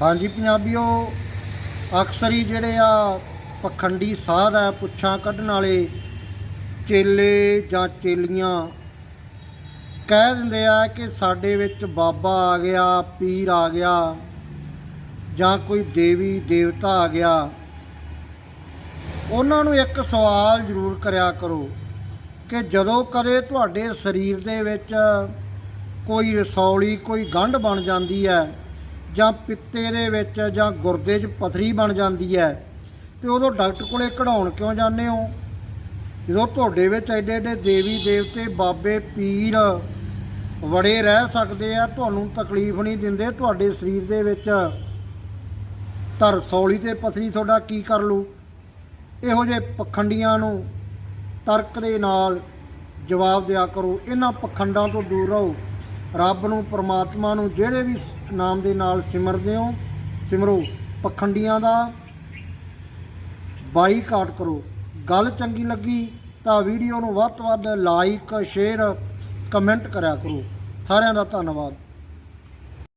ਹਾਂਜੀ ਪੰਜਾਬੀਓ, ਅਕਸਰ ਹੀ ਜਿਹੜੇ ਆ ਪਖੰਡੀ ਸਾਧ ਆ, ਪੁੱਛਾਂ ਕੱਢਣ ਵਾਲੇ ਚੇਲੇ ਜਾਂ ਚੇਲੀਆਂ ਕਹਿ ਦਿੰਦੇ ਆ ਕਿ ਸਾਡੇ ਵਿੱਚ ਬਾਬਾ ਆ ਗਿਆ, ਪੀਰ ਆ ਗਿਆ ਜਾਂ ਕੋਈ ਦੇਵੀ, ਦੇਵਤਾ ਆ ਗਿਆ। ਉਹਨਾਂ ਨੂੰ ਇੱਕ ਸਵਾਲ ਜ਼ਰੂਰ ਕਰਿਆ ਕਰੋ ਕਿ ਜਦੋਂ ਕਦੇ ਤੁਹਾਡੇ ਸਰੀਰ ਦੇ ਵਿੱਚ ਕੋਈ ਰਸੌਲੀ, ਕੋਈ ਗੰਢ ਬਣ ਜਾਂਦੀ ਹੈ ਜਾਂ ਪਿੱਤੇ ਦੇ ਵਿੱਚ ਜਾਂ ਗੁਰਦੇ 'ਚ ਪਥਰੀ ਬਣ ਜਾਂਦੀ ਹੈ ਤੇ ਉਦੋਂ ਡਾਕਟਰ ਕੋਲੇ ਕਢਾਉਣ ਕਿਉਂ ਜਾਂਦੇ ਹੋ? ਜਦੋਂ ਤੁਹਾਡੇ ਵਿੱਚ ਐਡੇ ਐਡੇ ਦੇਵੀ ਦੇਵਤੇ, ਬਾਬੇ, ਪੀਰ ਵੜੇ ਰਹਿ ਸਕਦੇ ਆ, ਤੁਹਾਨੂੰ ਤਕਲੀਫ ਨਹੀਂ ਦਿੰਦੇ ਤੁਹਾਡੇ ਸਰੀਰ ਦੇ ਵਿੱਚ? ਤਾਂ ਰਸੌਲੀ ਤੇ ਪਥਰੀ ਤੁਹਾਡਾ ਕੀ ਕਰ ਲੂ? ਇਹੋ ਜਿਹੇ ਪਖੰਡੀਆਂ ਨੂੰ ਤਰਕ ਦੇ ਨਾਲ ਜਵਾਬ ਦਿਆ ਕਰੋ। ਇਹਨਾਂ ਪਖੰਡਾਂ ਤੋਂ ਦੂਰ ਰਹੋ। ਰੱਬ ਨੂੰ, ਪਰਮਾਤਮਾ ਨੂੰ ਜਿਹੜੇ ਵੀ ਨਾਮ ਦੇ ਨਾਲ ਸਿਮਰਦੇ ਹੋ, ਸਿਮਰੋ, ਪਖੰਡੀਆਂ ਦਾ ਬਾਈਕਾਟ ਕਰੋ। ਗੱਲ ਚੰਗੀ ਲੱਗੀ ਤਾਂ ਵੀਡੀਓ ਨੂੰ ਵੱਧ ਤੋਂ ਵੱਧ ਲਾਈਕ ਸ਼ੇਅਰ ਕਮੈਂਟ ਕਰਿਆ ਕਰੋ। ਸਾਰਿਆਂ ਦਾ ਧੰਨਵਾਦ।